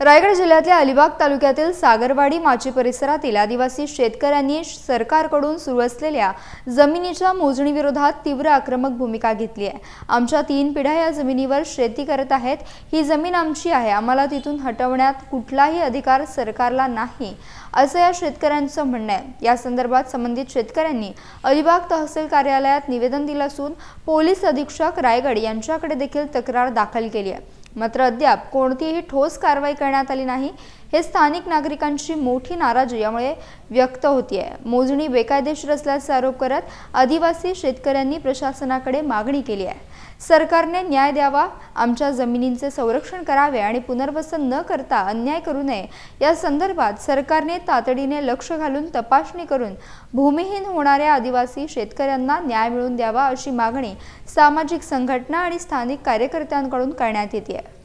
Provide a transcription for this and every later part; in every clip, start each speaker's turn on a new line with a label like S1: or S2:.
S1: रायगड जिल्ह्यातल्या अलिबाग तालुक्यातील सागरवाडी माची परिसरातील आदिवासी शेतकऱ्यांनी सरकारकडून सुरू असलेल्या जमिनीच्या मोजणीविरोधात तीव्र आक्रमक भूमिका घेतली आहे. आमच्या तीन पिढ्या या जमिनीवर शेती करत आहेत. ही जमीन आमची आहे. आम्हाला तिथून हटवण्यात कुठलाही अधिकार सरकारला नाही असं या शेतकऱ्यांचं म्हणणं आहे. या संदर्भात संबंधित शेतकऱ्यांनी अलिबाग तहसील कार्यालयात निवेदन दिलं असून पोलीस अधीक्षक रायगड यांच्याकडे देखील तक्रार दाखल केली आहे. मात्र अद्याप कोणतीही ठोस कारवाई करण्यात आली नाही. हे स्थानिक नागरिकांची मोठी नाराजी यामुळे व्यक्त होतीये. मोजणी बेकायदेशीर असल्याचा आरोप करत आदिवासी शेतकऱ्यांनी प्रशासनाकडे मागणी केली आहे. सरकारने न्याय द्यावा आमच्या जमिनींचे संरक्षण करावे आणि पुनर्वसन न करता अन्याय करू नये या संदर्भात सरकारने तातडीने लक्ष घालून तपासणी करून भूमिहीन होणाऱ्या आदिवासी शेतकऱ्यांना न्याय मिळवून द्यावा अशी मागणी सामाजिक संघटना आणि स्थानिक कार्यकर्त्यांकडून करण्यात येते
S2: आहे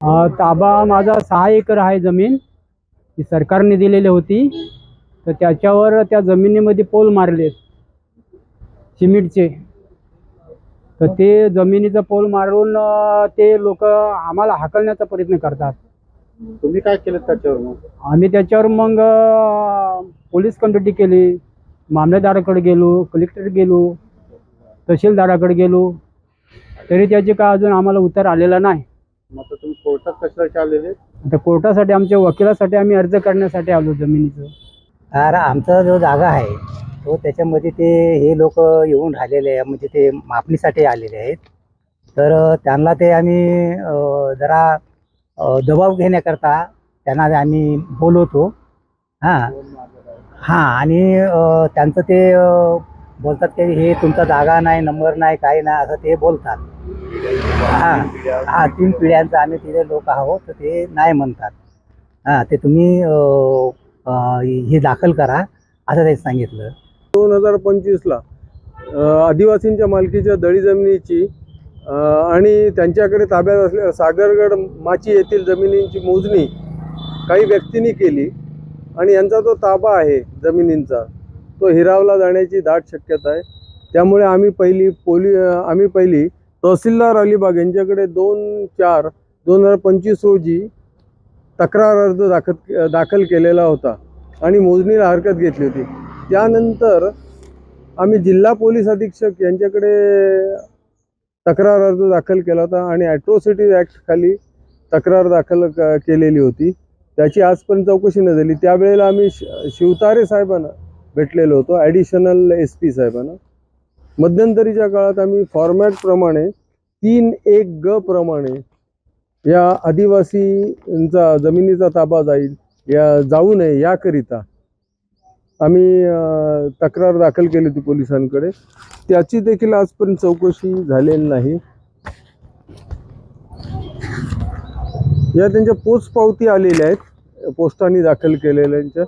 S2: ताबा माझा सहा एकर आहे जमीन. ती सरकारने दिलेली होती. तर त्याच्यावर त्या जमिनीमध्ये पोल मारलेत सिमेंटचे. तर ते जमिनीचा पोल मारून ते लोक आम्हाला हाकलण्याचा प्रयत्न करतात.
S3: तुम्ही काय केलं त्याच्यावर मग?
S2: आम्ही त्याच्यावर मग पोलीस कंप्लेंट केली. मामलेदाराकडे गेलो कलेक्टर गेलो तहसीलदाराकडे गेलो. तरी त्याचे काय अजून आम्हाला उत्तर आलेला नाही.
S3: कोर्टात कशासाठी आलेले
S2: आता कोर्टासाठी आमच्या वकिलासाठी आम्ही अर्ज करण्यासाठी आलो जमिनीचं.
S4: तर आमचा जो जागा आहे तो त्याच्यामध्ये ते हे लोक येऊन राहिलेले आहे म्हणजे ते मापणीसाठी आलेले आहेत. तर त्यांना ते आम्ही जरा दबाव घेण्याकरता त्यांना आम्ही बोलवतो. हां. हां आणि त्यांचं ते बोलतात की हे तुमचा जागा नाही नंबर नाही काही नाही असं ते बोलतात. हां हां तीन पिढ्यांचं आम्ही तिथे लोक आहोत तर ते नाही म्हणतात. हां ते तुम्ही हे दाखल करा असं त्यांनी सांगितलं.
S5: दोन हजार पंचवीसला आदिवासींच्या मालकीच्या दळी जमिनीची अ, आणि त्यांच्याकडे ताब्यात असलेल्या सागरगड माची येथील जमिनींची मोजणी काही व्यक्तींनी केली आणि यांचा जो ताबा आहे जमिनींचा तो हिरावला जाण्याची दाट शक्यता आहे. त्यामुळे आम्ही पहिली पोली अ, आम्ही पहिली तहसीलदार अलिबाग यांच्याकडे दोन चार दोन हजार पंचवीस रोजी तक्रार अर्ज दाखल दाखल केलेला होता आणि मोजणीला हरकत घेतली होती. त्यानंतर आम्ही जिल्हा पोलीस अधीक्षक यांच्याकडे तक्रार अर्ज दाखल केला होता आणि ॲट्रोसिटीज ॲक्टखाली तक्रार दाखल क- केलेली होती. त्याची आजपर्यंत चौकशी न झाली. त्यावेळेला आम्ही शि- शिवतारे साहेबांना भेटलेलो होतो ॲडिशनल एस पी साहेबांना. मध्यंतरीच्या काळात आम्ही फॉर्मॅटप्रमाणे तीन एक ग प्रमाणे या आदिवासींचा जमिनीचा ताबा जाईल या जाऊ नये याकरिता आम्ही तक्रार दाखल केली होती पोलिसांकडे. त्याची देखील आजपर्यंत चौकशी झालेली नाही. या त्यांच्या पोचपावती आलेल्या आहेत पोस्टाने दाखल केलेल्यांच्या